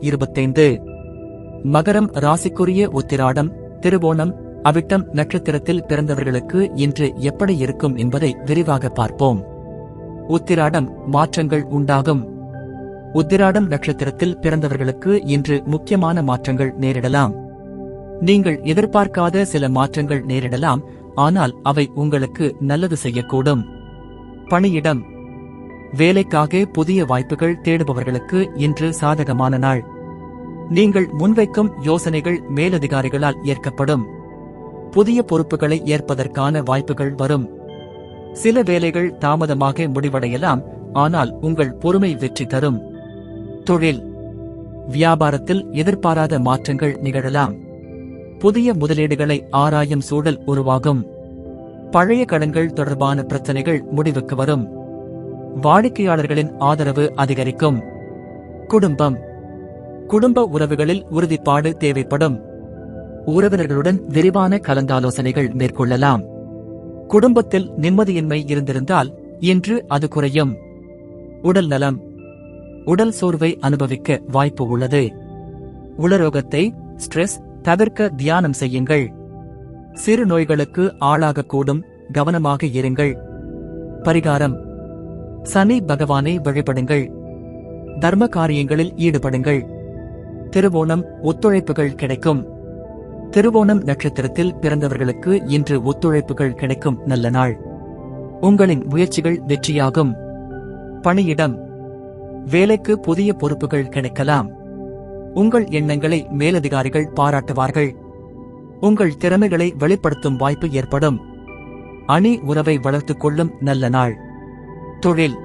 இருபத்தைந்து. மகரம் ராசிக்குரிய உத்திராடம் திருவோணம் அவிட்டம் நட்சத்திரத்தில் பிறந்தவர்களுக்கு இன்று எப்படி இருக்கும் என்பதை விரிவாக பார்ப்போம். உத்திராடம் மாற்றங்கள் உண்டாகும். உத்திராடம் நட்சத்திரத்தில் பிறந்தவர்களுக்கு இன்று முக்கியமான மாற்றங்கள் நேரிடலாம். நீங்கள் எதிர்பார்க்காத சில மாற்றங்கள் நேரிடலாம் ஆனால் அவை உங்களுக்கு நல்லது செய்யக்கூடும். பணியிடம் வேலைக்காக புதிய வாய்ப்புகள் தேடுபவர்களுக்கு இன்று சாதகமான நாள். நீங்கள் முன்வைக்கும் யோசனைகள் மேலதிகாரிகளால் ஏற்கப்படும். புதிய பொறுப்புகளை ஏற்பதற்கான வாய்ப்புகள் வரும். சில வேலைகள் தாமதமாக முடிவடையலாம் ஆனால் உங்கள் பொறுமை வெற்றி தரும். தொழில். வியாபாரத்தில் எதிர்பாராத மாற்றங்கள் நிகழலாம். புதிய முதலீடுகளை ஆராயும் சூழல் உருவாகும். பழைய கடன்கள் தொடர்பான பிரச்சனைகள் முடிவுக்கு வரும். வாடிக்கையாளர்களின் ஆதரவு அதிகரிக்கும். குடும்பம். குடும்ப உறவுகளில் உறுதிப்பாடு தேவைப்படும். உறவினர்களுடன் விரிவான கலந்தாலோசனைகள் மேற்கொள்ளலாம். குடும்பத்தில் நிம்மதியின்மை இருந்திருந்தால் இன்று அது குறையும். உடல் நலம். உடல் சோர்வை அனுபவிக்க வாய்ப்பு உள்ளது. உளரோகத்தை ஸ்ட்ரெஸ் தவிர்க்க தியானம் செய்யுங்கள். சிறு நோய்களுக்கு ஆளாகக்கூடும். கவனமாக இருங்கள். பரிகாரம். சனி பகவானை வழிபடுங்கள். தர்ம காரியங்களில் ஈடுபடுங்கள். திருவோணம் ஒத்துழைப்புகள் கிடைக்கும். திருவோணம் நட்சத்திரத்தில் பிறந்தவர்களுக்கு இன்று ஒத்துழைப்புகள் கிடைக்கும். நல்ல நாள். உங்களின் முயற்சிகள் வெற்றியாகும். பணியிடம். வேலைக்கு புதிய பொறுப்புகள் கிடைக்கலாம். உங்கள் எண்ணங்களை மேலதிகாரிகள் பாராட்டுவார்கள். உங்கள் திறமைகளை வெளிப்படுத்தும் வாய்ப்பு ஏற்படும். அணி உறவை வளர்த்துக் கொள்ளும் நல்ல நாள். தொழில்.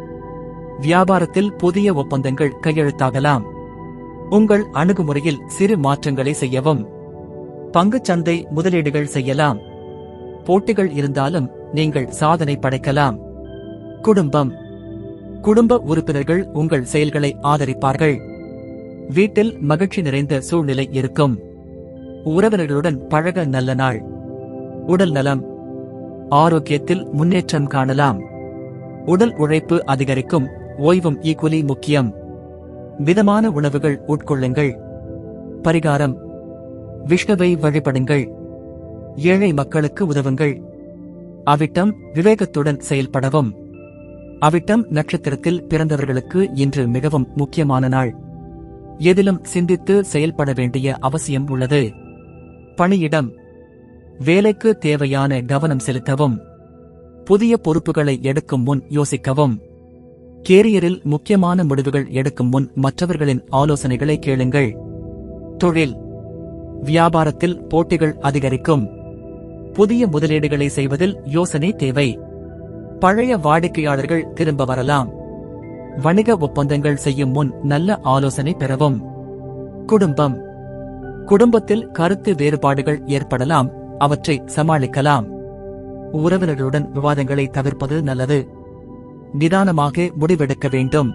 வியாபாரத்தில் புதிய ஒப்பந்தங்கள் கையெழுத்தாகலாம். உங்கள் அணுகுமுறையில் சிறு மாற்றங்களை செய்யவும். பங்குச் சந்தை முதலீடுகள் செய்யலாம். போட்டிகள் இருந்தாலும் நீங்கள் சாதனை படைக்கலாம். குடும்பம். குடும்ப உறுப்பினர்கள் உங்கள் செயல்களை ஆதரிப்பார்கள். வீட்டில் மகிழ்ச்சி நிறைந்த சூழ்நிலை இருக்கும். உறவினர்களுடன் பழக நல்ல நாள். உடல் நலம். ஆரோக்கியத்தில் முன்னேற்றம் காணலாம். உடல் உழைப்பு அதிகரிக்கும் ஓய்வும் ஈக்குவலி முக்கியம். மிதமான உணவுகள் உட்கொள்ளுங்கள். பரிகாரம். விஷ்ணுவை வழிபடுங்கள். ஏழை மக்களுக்கு உதவுங்கள். அவிட்டம் விவேகத்துடன் செயல்படவும். அவிட்டம் நட்சத்திரத்தில் பிறந்தவர்களுக்கு இன்று மிகவும் முக்கியமான நாள். எதிலும் சிந்தித்து செயல்பட வேண்டிய அவசியம் உள்ளது. பணியிடம். வேலைக்கு தேவையான கவனம் செலுத்தவும். புதிய பொறுப்புகளை எடுக்கும் முன் யோசிக்கவும். கேரியரில் முக்கியமான முடிவுகள் எடுக்கும் முன் மற்றவர்களின் ஆலோசனைகளை கேளுங்கள். தொழில். வியாபாரத்தில் போட்டிகள் அதிகரிக்கும். புதிய முதலீடுகளை செய்வதில் யோசனை தேவை. பழைய வாடிக்கையாளர்கள் திரும்ப வரலாம். வணிக ஒப்பந்தங்கள் செய்யும் முன் நல்ல ஆலோசனை பெறவும். குடும்பம். குடும்பத்தில் கருத்து வேறுபாடுகள் ஏற்படலாம். அவற்றை சமாளிக்கலாம். உறவினர்களுடன் விவாதங்களை தவிர்ப்பது நல்லது. நிதானமாக முடிவெடுக்க வேண்டும்.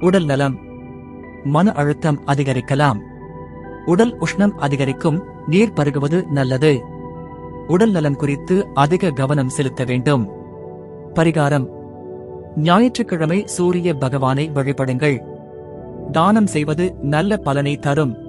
உடல் நலம். மன அழுத்தம் அதிகரிக்கலாம். உடல் உஷ்ணம் அதிகரிக்கும். நீர் பருகுவது நல்லது. உடல் நலம் குறித்து அதிக கவனம் செலுத்த வேண்டும். பரிகாரம். ஞாயிற்றுக்கிழமை சூரிய பகவானை வழிபடுங்கள். தானம் செய்வது நல்ல பலனை தரும்.